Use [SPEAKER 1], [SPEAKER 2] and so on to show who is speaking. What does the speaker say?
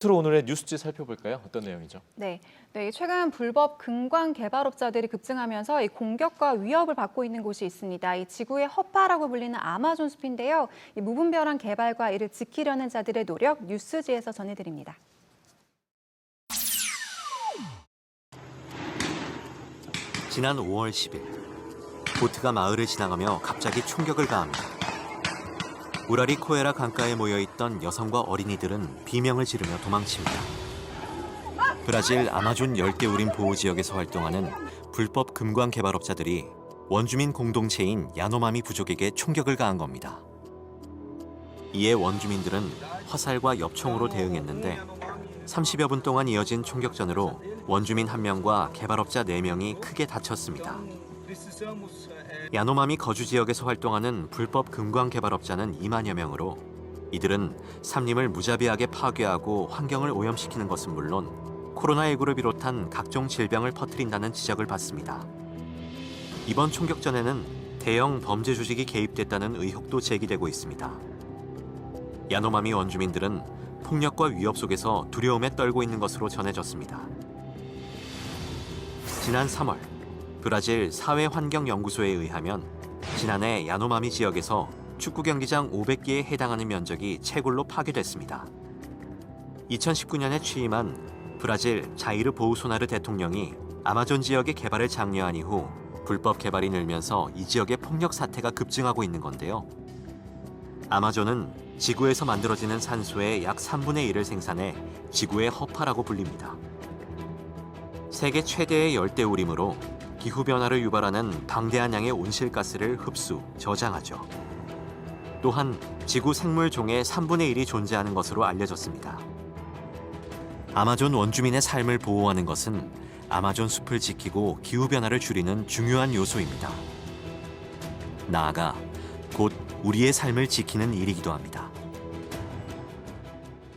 [SPEAKER 1] 끝으로 오늘의 뉴스지 살펴볼까요? 어떤 내용이죠?
[SPEAKER 2] 네, 네, 최근 불법 금광 개발업자들이 급증하면서 이 공격과 위협을 받고 있는 곳이 있습니다. 이 지구의 허파라고 불리는 아마존 숲인데요. 이 무분별한 개발과 이를 지키려는 자들의 노력 뉴스지에서 전해드립니다.
[SPEAKER 3] 지난 5월 10일 보트가 마을을 지나가며 갑자기 총격을 가합니다. 우라리 코에라 강가에 모여 있던 여성과 어린이들은 비명을 지르며 도망칩니다. 브라질 아마존 열대 우림 보호 지역에서 활동하는 불법 금광 개발업자들이 원주민 공동체인 야노마미 부족에게 총격을 가한 겁니다. 이에 원주민들은 화살과 엽총으로 대응했는데 30여 분 동안 이어진 총격전으로 원주민 한 명과 개발업자 네명이 크게 다쳤습니다. 야노마미 거주 지역에서 활동하는 불법 금광 개발업자는 2만여 명으로 이들은 삼림을 무자비하게 파괴하고 환경을 오염시키는 것은 물론 코로나19를 비롯한 각종 질병을 퍼뜨린다는 지적을 받습니다. 이번 총격전에는 대형 범죄 조직이 개입됐다는 의혹도 제기되고 있습니다. 야노마미 원주민들은 폭력과 위협 속에서 두려움에 떨고 있는 것으로 전해졌습니다. 지난 3월 브라질 사회환경연구소에 의하면 지난해 야노마미 지역에서 축구 경기장 500개에 해당하는 면적이 채굴로 파괴됐습니다. 2019년에 취임한 브라질 자이르 보우소나르 대통령이 아마존 지역의 개발을 장려한 이후 불법 개발이 늘면서 이 지역의 폭력 사태가 급증하고 있는 건데요. 아마존은 지구에서 만들어지는 산소의 약 3분의 1을 생산해 지구의 허파라고 불립니다. 세계 최대의 열대우림으로 기후 변화를 유발하는 방대한 양의 온실가스를 흡수, 저장하죠. 또한 지구 생물 종의 3분의 1이 존재하는 것으로 알려졌습니다. 아마존 원주민의 삶을 보호하는 것은 아마존 숲을 지키고 기후 변화를 줄이는 중요한 요소입니다. 나아가 곧 우리의 삶을 지키는 일이기도 합니다.